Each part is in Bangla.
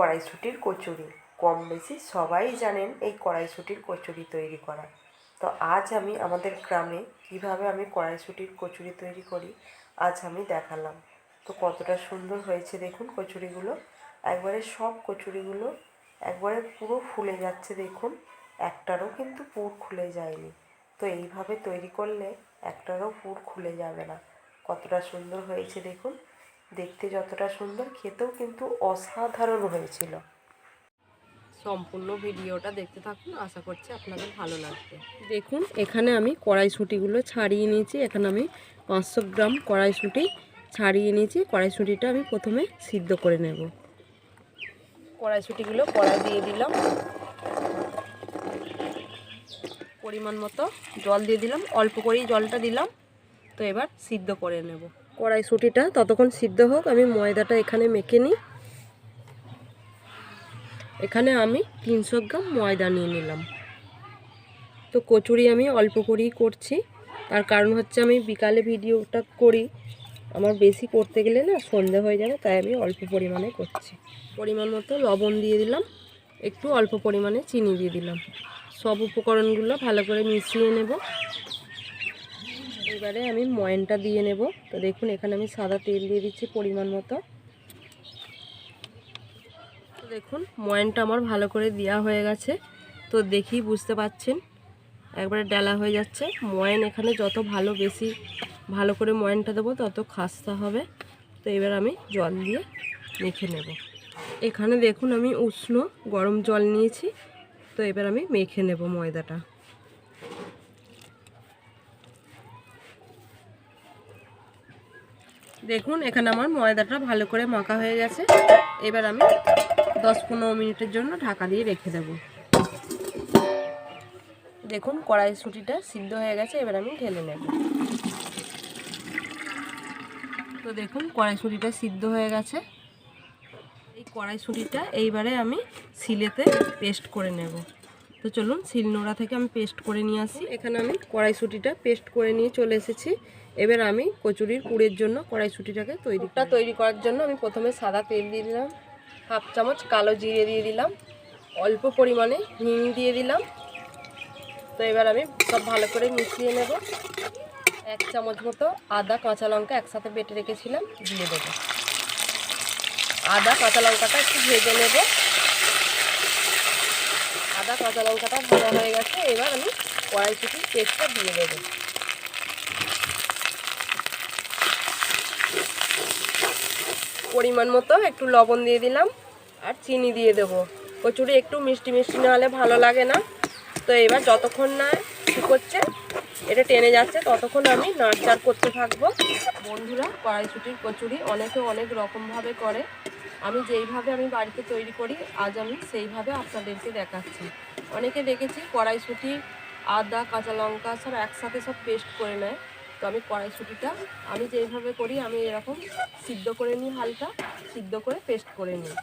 কড়াইশুটির কচুরি। কম বেশি সবাই জানেন এই কড়াইশুটির কচুরি তৈরি করা। তো আজ আমি আমাদের গ্রামে কীভাবে আমি কড়াইশুটির কচুরি তৈরি করি, আজ আমি দেখালাম। তো কতটা সুন্দর হয়েছে দেখুন কচুরিগুলো। একবারে সব কচুরিগুলো একবারে পুরো ফুলে যাচ্ছে দেখুন। একটারও কিন্তু পুর খুলে যায়নি। তো এইভাবে তৈরি করলে একটারও পুর খুলে যাবে না। কতটা সুন্দর হয়েছে দেখুন। দেখতে যতটা সুন্দর, খেতেও কিন্তু অসাধারণ হয়েছিল। সম্পূর্ণ ভিডিওটা দেখতে থাকুন, আশা করছি আপনাদের ভালো লাগবে। দেখুন, এখানে আমি কড়াইশুঁটিগুলো ছাড়িয়ে নিয়েছি। এখানে আমি পাঁচশো গ্রাম কড়াইশুঁটি ছাড়িয়ে নিয়েছি। কড়াইশুঁটিটা আমি প্রথমে সিদ্ধ করে নেব। কড়াইশুঁটিগুলো কড়াই দিয়ে দিলাম। পরিমাণ মতো জল দিয়ে দিলাম। অল্প করেই জলটা দিলাম। তো এবার সিদ্ধ করে নেব। কড়াইশুঁটিটা, ততক্ষণ সিদ্ধ হোক, আমি ময়দাটা এখানে মেখে নিই। এখানে আমি তিনশো গ্রাম ময়দা নিয়ে নিলাম। তো কচুরি আমি অল্প করেই করছি। তার কারণ হচ্ছে আমি বিকালে ভিডিওটা করি। আমার বেশি করতে গেলে না সন্ধে হয়ে যাবে, তাই আমি অল্প পরিমাণে করছি। পরিমাণ মতো লবণ দিয়ে দিলাম, একটু অল্প পরিমাণে চিনি দিয়ে দিলাম। সব উপকরণগুলো ভালো করে মিশিয়ে নেব। এবারে আমি ময়নটা দিয়ে নেব। তো দেখুন, এখানে আমি সাদা তেল দিয়ে দিচ্ছি পরিমাণ মতো। তো দেখুন, ময়নটা আমার ভালো করে দেওয়া হয়ে গেছে। তো দেখি, বুঝতে পাচ্ছেন? একবারে ডালা হয়ে যাচ্ছে। ময়ন এখানে যত ভালো, বেশি ভালো করে ময়নটা দেবো, তত খাস্তা হবে। তো এবার আমি জল দিয়ে মেখে নেব। এখানে দেখুন, আমি উষ্ণ গরম জল নিয়েছি। তো এবার আমি মেখে নেব ময়দাটা। দেখুন, এখানে আমার ময়দাটা ভালো করে মাখা হয়ে গেছে। এবার আমি দশ পনেরো মিনিটের জন্য ঢাকা দিয়ে রেখে দেব। দেখুন কড়াইশুঁটিটা সিদ্ধ হয়ে গেছে, এবার আমি ঢেলে নেব। তো দেখুন কড়াইশুঁটিটা সিদ্ধ হয়ে গেছে। এই কড়াইশুঁটিটা এইবারে আমি শিলেতে পেস্ট করে নেব। তো চলুন শিলনোড়া থেকে আমি পেস্ট করে নিয়ে আসি। এখানে আমি কড়াইশুঁটিটা পেস্ট করে নিয়ে চলে এসেছি। এবার আমি কচুরির পুরের জন্য কড়াইশুঁটিটাকে তৈরিটা তৈরি করার জন্য আমি প্রথমে সাদা তেল দিয়ে দিলাম হাফ চামচ কালো জিরে দিয়ে দিলাম অল্প পরিমাণে হিং দিয়ে দিলাম। তো এবার আমি সব ভালো করে মিশিয়ে নেব। এক চামচ মতো আদা কাঁচা লঙ্কা একসাথে বেটে রেখেছিলাম দিয়ে দেবো। আদা কাঁচা লঙ্কাটা একটু ভেজে নেব। আদা, কাঁচা লঙ্কাটা ভাজা হয়ে গেছে। এবার আমি কড়াইশুটির পেস্টটা দিয়ে দেবো। পরিমাণ মতো একটু লবণ দিয়ে দিলাম আর চিনি দিয়ে দেবো। কচুরি একটু মিষ্টি মিষ্টি না হলে ভালো লাগে না। তো এবার যতক্ষণ না শুকোচ্ছে এটা টেনে যাচ্ছে, ততক্ষণ আমি নাড়চাড় করতে থাকব। বন্ধুরা, কড়াইশুটির কচুরি অনেকে অনেক রকমভাবে করে। আমি যেইভাবে আমি বাড়িতে তৈরি করি, আজ আমি সেইভাবে আপনাদেরকে দেখাচ্ছি। অনেকে দেখেছি কড়াইশুটি, আদা, কাঁচা লঙ্কা সব একসাথে সব পেস্ট করে নেয়। তো আমি কড়াইশুটিটা আমি যেইভাবে করি, আমি এরকম সিদ্ধ করে নিই হালকা, সিদ্ধ করে পেস্ট করে নিই।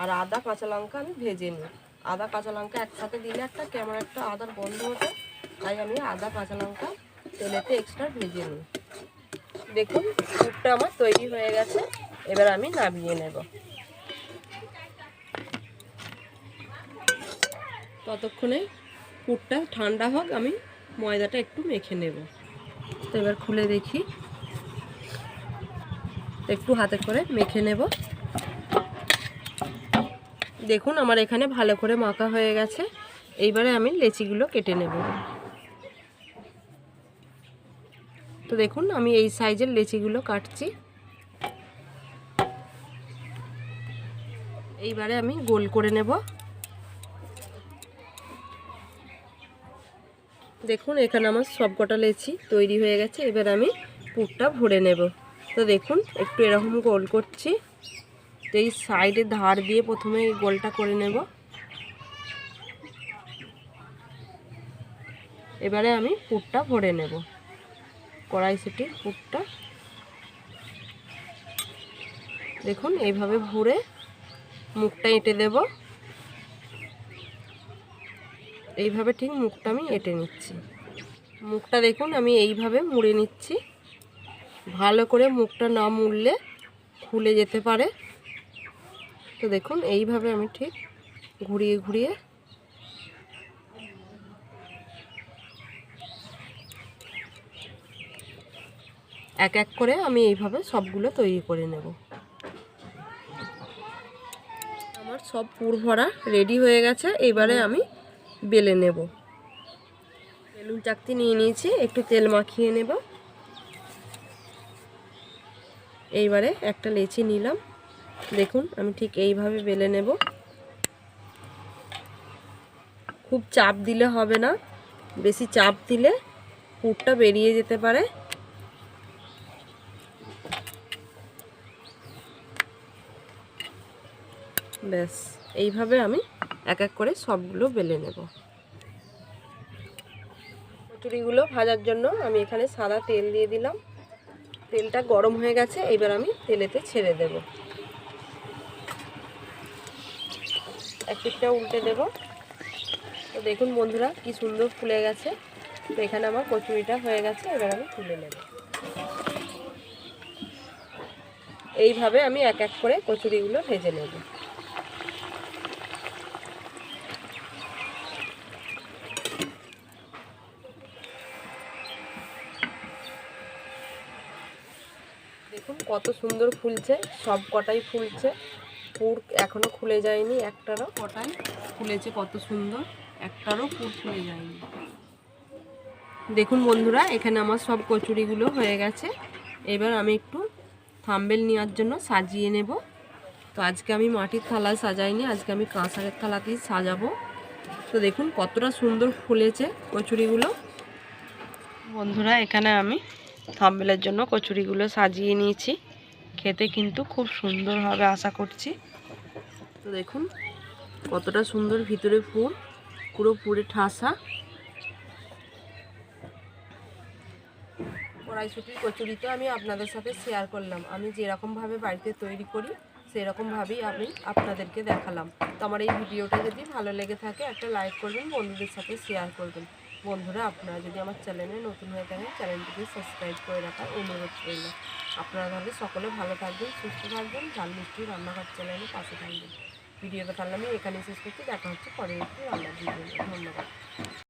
আর আদা, কাঁচা লঙ্কা আমি ভেজে নিই। আদা, কাঁচা লঙ্কা একসাথে দিলে একটা কেমন একটা আদার গন্ধ হতো তাই আমি আদা, কাঁচা লঙ্কা তেলেতে এক্সট্রা ভেজে নিই। দেখুন, পুরটা আমার তৈরি হয়ে গেছে, এবার আমি নামিয়ে নেব। ততক্ষণে পুরটা ঠান্ডা হোক, আমি ময়দাটা একটু মেখে নেব। তো এবার খুলে দেখি। একটু হাতে করে মেখে নেব। দেখুন, আমার এখানে ভালো করে মাখা হয়ে গেছে। এইবারে আমি লেচিগুলো কেটে নেব। তো দেখুন, আমি এই সাইজের লেচিগুলো কাটছি। এইবারে আমি গোল করে নেব। দেখুন, এখানে আমার সবকটা লেচি তৈরি হয়ে গেছে। এবার আমি পুরটা ভরে নেব। তো দেখুন, একটু এরকম গোল করছি। তো এই সাইডে ধার দিয়ে প্রথমে এই গোলটা করে নেব। এবারে আমি পুরটা ভরে নেব। কড়াইশুটির পুরটা। দেখুন, এইভাবে ভরে মুখটা এঁটে দেব। এইভাবে ঠিক মুখটা আমি এঁটে নিচ্ছি। মুখটা দেখুন, আমি এইভাবে মুড়ে নিচ্ছি। ভালো করে মুখটা না মুড়লে খুলে যেতে পারে। তো দেখুন, এইভাবে আমি ঠিক ঘুরিয়ে ঘুরিয়ে এক এক করে আমি এইভাবে সবগুলো তৈরি করে নেব। আমার সব পুর ভরা রেডি হয়ে গেছে। এবারে আমি বেলে নেব। বেলুন চাকতি নিয়ে নিয়েছি, একটু তেল মাখিয়ে নেব। এইবারে একটা লেচি নিলাম। দেখুন, আমি ঠিক এইভাবে বেলে নেব। খুব চাপ দিলে হবে না, বেশি চাপ দিলে পুরটা বেরিয়ে যেতে পারে। ব্যাস, এইভাবে আমি এক এক করে সবগুলো বেলে নেব। কচুরিগুলো ভাজার জন্য আমি এখানে সাদা তেল দিয়ে দিলাম। তেলটা গরম হয়ে গেছে, এবার আমি তেলেতে ছেড়ে দেব। এক পিঠটা উল্টে দেব। তো দেখুন বন্ধুরা, কি সুন্দর ফুলে গেছে। তো এখানে আমার কচুরিটা হয়ে গেছে, এবার আমি তুলে নেব। এইভাবে আমি এক এক করে কচুরিগুলো ভেজে নেব। দেখুন, কত সুন্দর ফুলছে, সব কটাই ফুলছে। পুর এখনও খুলে যায়নি, একটারও। কটাই ফুলেছে, কত সুন্দর। একটারও পুর খুলে যায়নি। দেখুন বন্ধুরা, এখানে আমার সব কচুরিগুলো হয়ে গেছে। এবার আমি একটু থাম্বেল নেওয়ার জন্য সাজিয়ে নেব। তো আজকে আমি মাটির থালায় সাজাইনি, আজকে আমি কাঁসারের থালাতেই সাজাবো। তো দেখুন কতটা সুন্দর ফুলেছে কচুরিগুলো। বন্ধুরা, এখানে আমি থাম্বেলের জন্য কচুরিগুলো সাজিয়ে নিয়েছি। খেতে কিন্তু খুব সুন্দর হবে আশা করছি। তো দেখুন, কতটা সুন্দর ভিতরে ফুল, পুরো পুরে ঠাসা। কড়াইশুটির কচুরি তো আমি আপনাদের সাথে শেয়ার করলাম। আমি যেরকমভাবে বাড়িতে তৈরি করি, সেরকমভাবেই আমি আপনাদেরকে দেখালাম। তো আমার এই ভিডিওটা যদি ভালো লেগে থাকে, একটা লাইক করবেন, বন্ধুদের সাথে শেয়ার করবেন। বন্ধুরা, আপনারা যদি আমার চ্যানেলে নতুন হয়ে থাকেন, চ্যানেলটিকে সাবস্ক্রাইব করে রাখার অনুরোধ রইল। আপনারা তাহলে সকলে ভালো থাকবেন, সুস্থ থাকবেন, ঝাল মিষ্টি রান্নাঘর চ্যানেলে পাশে থাকবেন। ভিডিওটা তাহলে আমি এখানে শেষ করছি, দেখা হচ্ছে পরে একটি রান্নার ভিডিও ধন্যবাদ।